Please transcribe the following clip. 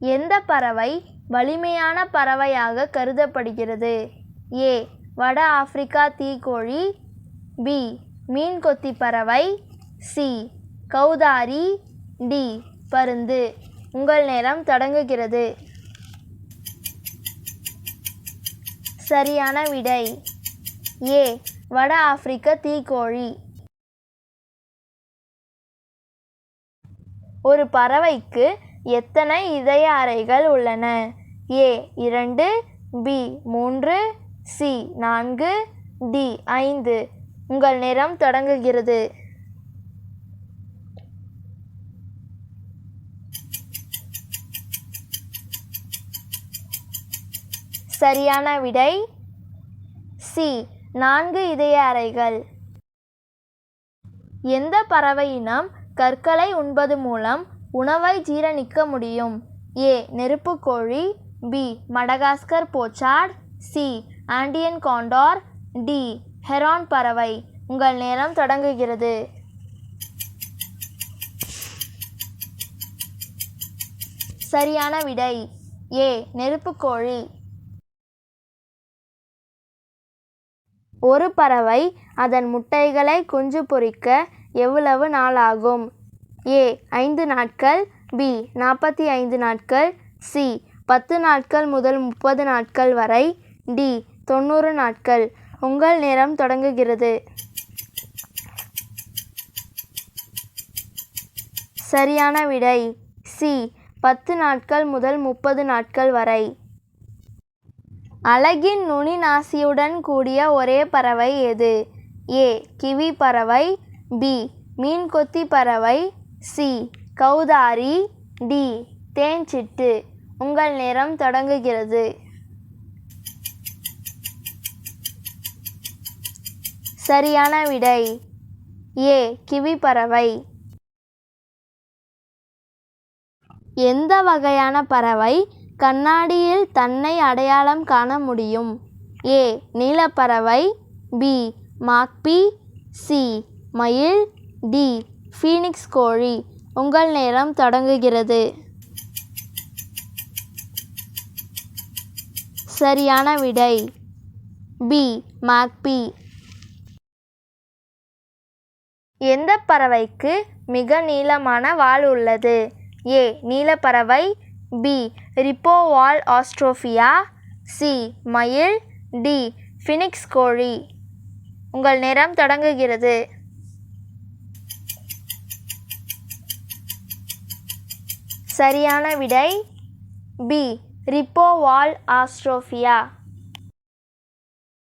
எந்த பறவை வலிமையான பறவையாக கருதப்படுகிறது? ஏ. வட ஆப்பிரிக்கா தீக்கோழி. பி. மீன்கொத்தி பறவை. சி. கௌதாரி. டி. பருந்து. உங்கள் நேரம் தொடங்குகிறது. சரியான விடை. ஏ. வட ஆப்பிரிக்க தீக்கோழி. ஒரு பறவைக்கு எத்தனை இதய அறைகள் உள்ளன? ஏ இரண்டு பி மூன்று சி நான்கு டி ஐந்து. உங்கள் நேரம் தொடங்குகிறது. சரியான விடை சி நான்கு இதய அறைகள். எந்த பறவை இனம் கற்களை உண்பது மூலம் உணவை ஜீரணிக்க முடியும். A. நெருப்புக்கோழி B. Madagascar pochard. C. Andean condor. D. Heron பறவை. உங்கள் நேரம் தொடங்குகிறது. சரியான விடை. ஏ. நெருப்புக்கோழி ஒரு பறவை அதன் முட்டைகளை குஞ்சு பொறிக்க எவ்வளவு நாளாகும்? ஆகும் ஏ ஐந்து நாட்கள் பி நாற்பத்தி ஐந்து நாட்கள் சி பத்து நாட்கள் முதல் முப்பது நாட்கள் வரை டி தொண்ணூறு நாட்கள். உங்கள் நேரம் தொடங்குகிறது. சரியான விடை சி பத்து நாட்கள் முதல் முப்பது நாட்கள் வரை. அழகின் நுனி நாசியுடன் கூடிய ஒரே பறவை எது? ஏ கிவி பறவை பி மீன்கொத்தி பறவை சி. கௌதாரி டி. தேன்சிட்டு உங்கள் நேரம் தொடங்குகிறது. சரியான விடை. ஏ. கிவி பறவை எந்த வகையான பறவை கண்ணாடியில் தன்னை அடையாளம் காண முடியும்? ஏ. நீலப்பறவை. பி. மாக்பி. சி. மயில். டி. ஃபீனிக்ஸ் கோழி உங்கள் நேரம் தொடங்குகிறது. சரியான விடை. பி மாக்பி எந்த பறவைக்கு மிக நீளமான வால் உள்ளது? ஏ நீலப்பறவை. பி ரிப்போவால் ஆஸ்ட்ரோஃபியா சி மயில். டி ஃபினிக்ஸ் கோழி. உங்கள் நேரம் தொடங்குகிறது. சரியான விடை பி ரிப்போவால் ஆஸ்ட்ரோஃபியா.